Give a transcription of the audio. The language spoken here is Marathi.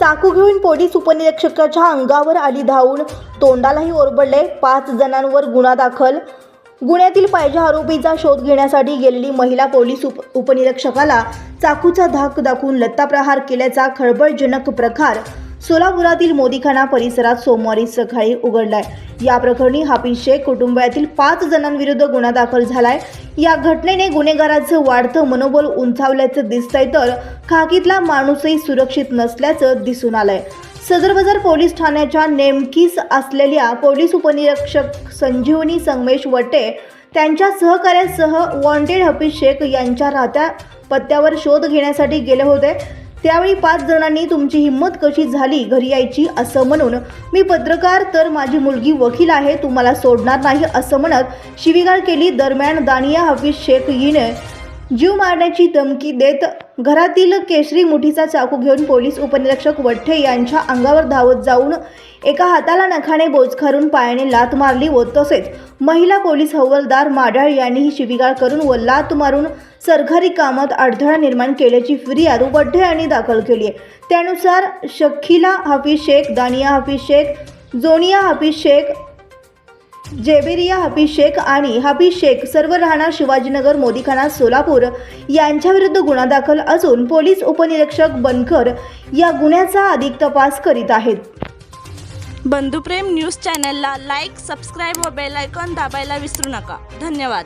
चाकू घेऊन पोलीस उपनिरीक्षकाच्या अंगावर आली धावून तोंडालाही ओरबडले. पाच जणांवर गुन्हा दाखल. गुन्ह्यातील पाहिजे आरोपीचा शोध घेण्यासाठी गेलेली महिला पोलीस उप उपनिरीक्षकाला चाकूचा धाक दाखवून लत्ताप्रहार केल्याचा खळबळजनक प्रकार सोलापुरातील मोदीखाना परिसरात सोमवारी सकाळी उघडलाय. या प्रकरणी हाफिज शेख कुटुंबातील पाच जणांविरुद्ध गुन्हा दाखल झालाय. या घटनेने गुन्हेगाराचं वाढतं मनोबल उंचावल्याचं दिसतंय तर खाकीतला माणूसही सुरक्षित नसल्याचं दिसून आलंय. सदर बाजार पोलीस ठाण्याच्या नेमकीस असलेल्या पोलीस उपनिरीक्षक संजीवनी संगमेश वटे त्यांच्या सहकार्यासह वॉन्टेड हफीज शेख यांच्या राहत्या पत्त्यावर शोध घेण्यासाठी गेले होते. त्यावेळी पाच जणांनी तुमची हिंमत कशी झाली घरी यायची असं म्हणून मी पत्रकार तर माझी मुलगी वकील आहे तुम्हाला सोडणार नाही असं म्हणत शिवीगाळ केली. दरम्यान दानिया हफीज शेख हिने जीव मारण्याची धमकी देत घरातील केशरी मुठीचा चाकू घेऊन पोलीस उपनिरीक्षक वठ्ठे यांच्या अंगावर धावत जाऊन एका हाताला नखाने बोचखारून पायाने लात मारली व तसेच महिला पोलीस हवालदार माडाळ यांनीही शिवीगाळ करून व लात मारून सरकारी कामात अडथळा निर्माण केल्याची फिर्याद वड्ढे यांनी दाखल केली आहे. त्यानुसार शखिला हाफिज शेख दानिया हाफिज शेख जोनिया हाफिज शेख जेबेरिया हबी शेख आणि हफीज शेख सर्व राहणार शिवाजीनगर मोदीखाना सोलापूर यांच्याविरुद्ध गुन्हा दाखल असून पोलीस उपनिरीक्षक बनकर या गुन्ह्याचा अधिक तपास करीत आहेत. बंधुप्रेम न्यूज चॅनलला लाईक सबस्क्राईब व बेल आयकॉन दाबायला विसरू नका. धन्यवाद.